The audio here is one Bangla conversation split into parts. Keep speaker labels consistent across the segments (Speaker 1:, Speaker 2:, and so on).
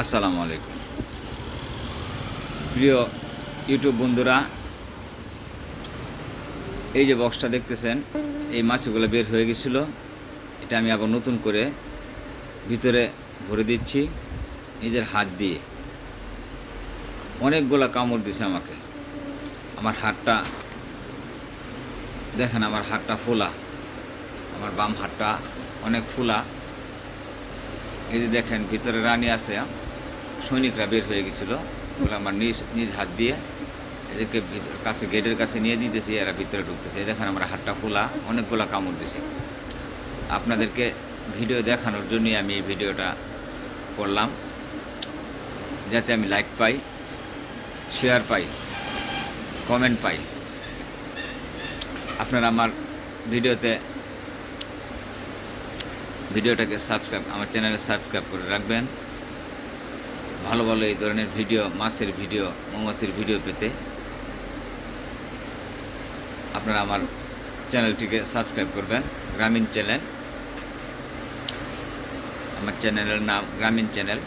Speaker 1: আসসালামু আলাইকুম। প্রিয় ইউটিউব বন্ধুরা, এই যে বক্সটা দেখতেছেন, এই মাছগুলো বের হয়ে গেছিল। এটা আমি আবার নতুন করে ভিতরে ভরে দিচ্ছি, নিজের হাত দিয়ে। অনেকগুলো কামড় দিছে আমাকে। আমার হাতটা, দেখেন আমার হাতটা ফোলা। আমার বাম হাতটা অনেক ফোলা। এই যে দেখেন, ভিতরে রানী আছে। সৈনিকরা বের হয়ে গেছিল। ওগুলো আমার নিজ নিজ হাত দিয়ে এদেরকে কাছে, গেটের কাছে নিয়ে দিতেছি, এরা ভিতরে ঢুকতেছে। দেখেন আমার হাতটা খোলা, অনেকগুলো কামড় দিছে। আপনাদেরকে ভিডিও দেখানোর জন্যই আমি এই ভিডিওটা করলাম। যাতে আমি লাইক পাই, শেয়ার পাই, কমেন্ট পাই। আপনারা আমার ভিডিওতে, ভিডিওটাকে সাবস্ক্রাইব, আমার চ্যানেলে সাবস্ক্রাইব করে রাখবেন। ভালো ভালো এই ধরনের ভিডিও, মাছের ভিডিও, মৌমাছির ভিডিও পেতে আপনারা আমার চ্যানেলটিকে সাবস্ক্রাইব করবেন, গ্রামীণ চ্যানেল। আমার চ্যানেলের নাম গ্রামীণ চ্যানেল।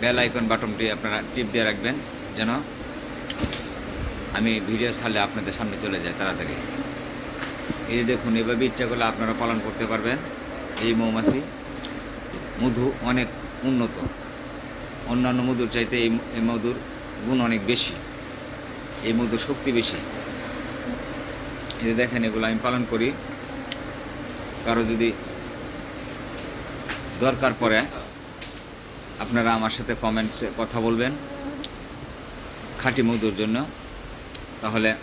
Speaker 1: বেল আইকন বাটনটি আপনারা টিপ দিয়ে রাখবেন, যেন আমি ভিডিও ছাড়লে আপনাদের সামনে চলে যায় তাড়াতাড়ি। এই দেখুন, এভাবে ইচ্ছা করলে আপনারা পালন করতে পারবেন, এই মৌমাছি। মধু অনেক উন্নত। অন্যান্য মধুর চাইতে এই মধুর গুণ অনেক বেশি। এই মধুর শক্তি বেশি। এই দেখেন, এগুলো আমি পালন করি। কারও যদি দরকার পড়ে, আপনারা আমার সাথে কমেন্টসে কথা বলবেন খাঁটি মধুর জন্য। তাহলে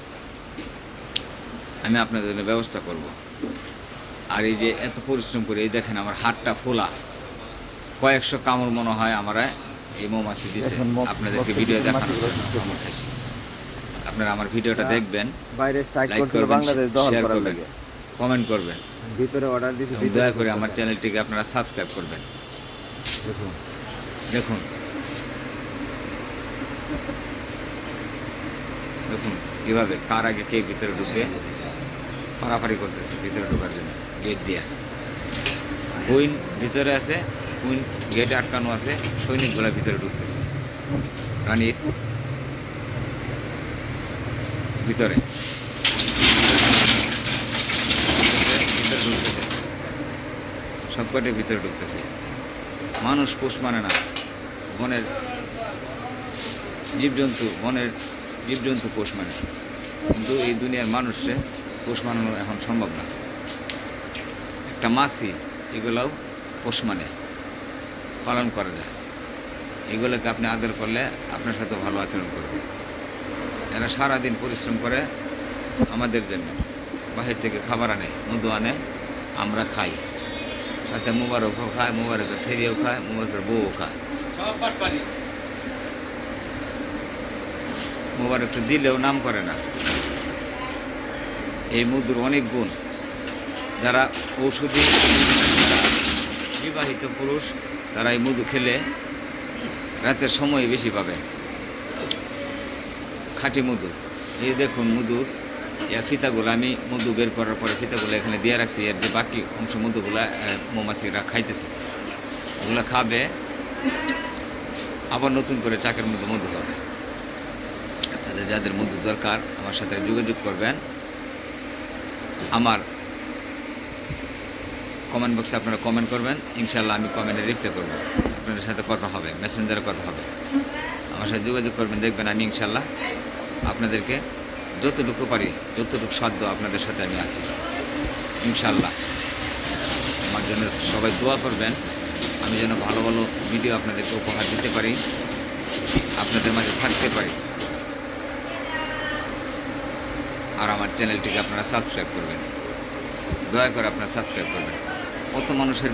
Speaker 1: আমি আপনাদের জন্য ব্যবস্থা করব। আর এই যে এত পরিশ্রম করে, এই দেখেন আমার হাতটা ফোলা। কয়েকশো কামড় মনে হয় আমরা এই মৌমাছি দিছে। আপনাদেরকে ভিডিও খাইছি। আপনারা আমার ভিডিওটা
Speaker 2: হ্যাঁ।
Speaker 1: দেখবেন
Speaker 2: বাইরে স্ট্রাইক
Speaker 1: করবেন,
Speaker 2: বাংলাদেশ দখল করার লাগে।
Speaker 1: কমেন্ট করবেন।
Speaker 2: ভিতরে অর্ডার ভিতরে
Speaker 1: দয়া করে আমার চ্যানেলটিকে আপনারা সাবস্ক্রাইব করবেন।
Speaker 2: দেখুন।
Speaker 1: দেখুন। দেখুন কীভাবে কার আগে কে ভিতরে ঢুকে পারাপারি করতেছে ভিতরে ঢোকার জন্য গেট দিয়া। কুইন ভিতরে আছে কুইন গেটে আটকানো আছে, সৈনিকগুলা ভিতরে ঢুকতেছে। রানীর ভিতরে। ভিতরে ঢুকতেছে। ভিতরে ঢুকতেছে। মানুষ পোষ মানে না। বনের জীবজন্তু বনের জীবজন্তু পোষ মানে। কিন্তু এই দুনিয়ার মানুষে পোষ মানানো এখন সম্ভব না। একটা মাছি, এগুলাও পোষ মানে। পালন করা যায় এগুলোকে আপনি আদর করলে আপনার সাথে ভালো আচরণ করবে। এরা সারাদিন পরিশ্রম করে আমাদের জন্য। বাহির থেকে খাবার আনে মধু আনে আমরা খাই। সাথে মুবারকও খায় মুবারকের ফেরিও খায় মুবারকের বউও খায়। মুবারককে দিলেও নাম করে না। এই মধুর অনেক গুণ। যারা ঔষধি যারা বিবাহিত পুরুষ তারা এই মধু খেলে রাতের সময় বেশি পাবে। খাঁটি মধু এই দেখুন মধুর ইয়া ফিতাগুলো আমি মধু বের করার পরে ফিতাগুলো এখানে দিয়ে রাখছি। এর যে বাকি অংশ মধুগুলো মৌমাছিরা খাইতেছে। ওগুলো খাবে। আবার নতুন করে চাকের মধ্যে মধু হবে। তাদের যাদের মধু দরকার, আমার সাথে যোগাযোগ করবেন। আমার কমেন্ট বক্সে আপনারা কমেন্ট করবেন। ইনশাল্লাহ আমি কমেন্টে রিপ্লাই করব। আপনাদের সাথে কথা হবে মেসেঞ্জারে কথা হবে। আমার সাথে যোগাযোগ করবেন, দেখবেন আমি ইনশাল্লাহ আপনাদেরকে যতটুকু পারি, যতটুকু সাধ্য আপনাদের সাথে আমি আছি। ইনশাল্লাহ আমার জন্য সবাই দোয়া করবেন, আমি যেন ভালো ভালো ভিডিও আপনাদেরকে উপহার দিতে পারি, আপনাদের মাঝে থাকতে পারি। আর আমার চ্যানেলটিকে আপনারা সাবস্ক্রাইব করবেন। দয়া করে আপনারা সাবস্ক্রাইব করবেন। কত মানুষের